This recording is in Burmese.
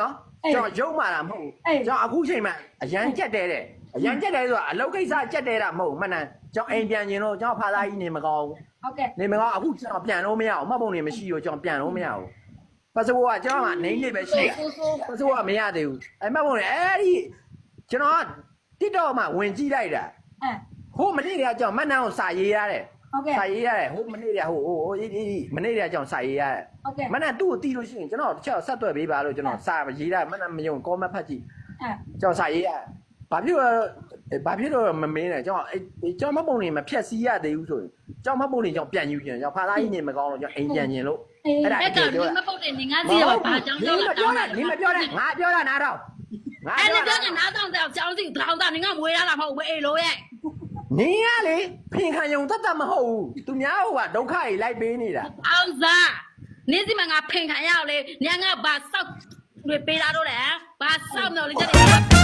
နော်အေးကျွန်တော်ရုံမာတာမဟုတ်ဘူးအေးကျွန်တော်အခုချိန်မှအရန်ကြက်တဲတဲ့အရန်ကြက်တဲဆိုတာအလုပ်ကိစ္စကြက်တဲတာမဟုတ်ဘူးမှန်တယ်ကျွန်တော်အိမ်ပြန်ရင်တော့ကျွန်တော်ဖာသားကြီးနေမကောင်းဘူးဟုတ်ကဲ့နေမကောင်းအခုကျွန်တော်ပြန်လို့မရအောင်မှတ်ပုံနေမရှိတော့ကျွန်တော်ပြန်လို့မရဘူးပတ်စပို့ကကျွန်တော်ကနေလေးပဲရှိတယ်ဆိုးဆိုးပတ်စပို့ကမရသေးဘူးအဲ့မှတ်ပုံနေအဲ့ဒီကျွန်တော်ကတစ်တော့မှဝင်ကြည့်လိုက်တာအဲဟိုမနေ့ကကျွန်တော်မှတ်နှောင်းစာရေးရတယ် ဟုတ်ကဲ့ စာရေးရတယ်ဟိုမနေ့ကဟိုဟိုဟိုအေးအေးအေးမနေ့ကကျွန်တော်စာရေးရတယ်ဟုတ်ကဲ့ မနေ့သူ့ကိုတီးလို့ရှိရင်ကျွန်တော်တစ်ချက်ဆက်သွယ်ပေးပါလို့ကျွန်တော်စာရေးရတယ်မနေ့မယုံကောမတ်ဖတ်ကြည့်အဲကျွန်တော်စာရေးရတယ်ဘာဖြစ်လို့ဘာဖြစ်လို့မမင်းလဲကျွန်တော်အဲ့ကျွန်တော်မပုံနေမဖြက်စီးရသေးဘူးဆိုရင်ကျွန်တော်မပုံနေကျွန်တော်ပြန်ယူခြင်းကျွန်တော်ဖာသားကြီးနေမကောင်းလို့ကျွန်တော်အိမ်ပြန်ခြင်းလို့ အေးအဲ့ဒါအဲ့တော့ဒီမပုတ်တဲ့နေငါစီရောဘာကြောင့်နေတော့မပြောနဲ့နေမပြောနဲ့ငါပြောတာနားတော့ငါအဲ့ပြောဒီတာပြောနေနားတော့တော့ကြောင်းစီထောင်းတာနေငါမွေးရတာမဟုတ်ဘူးအေးလို့ရဲ့နေရလေဖ န်ယုံသက်သက်မဟုတ်ဘူးသူများဟိုကဒုက္ခကြီးလိုက်ပေးနေတာအောင်စားနေစီမငါဖင်ခံရအောင်လေညငါဘာဆောက်တွေပေးတာတော့လဲဘာဆောက်မလို့လေကြည့်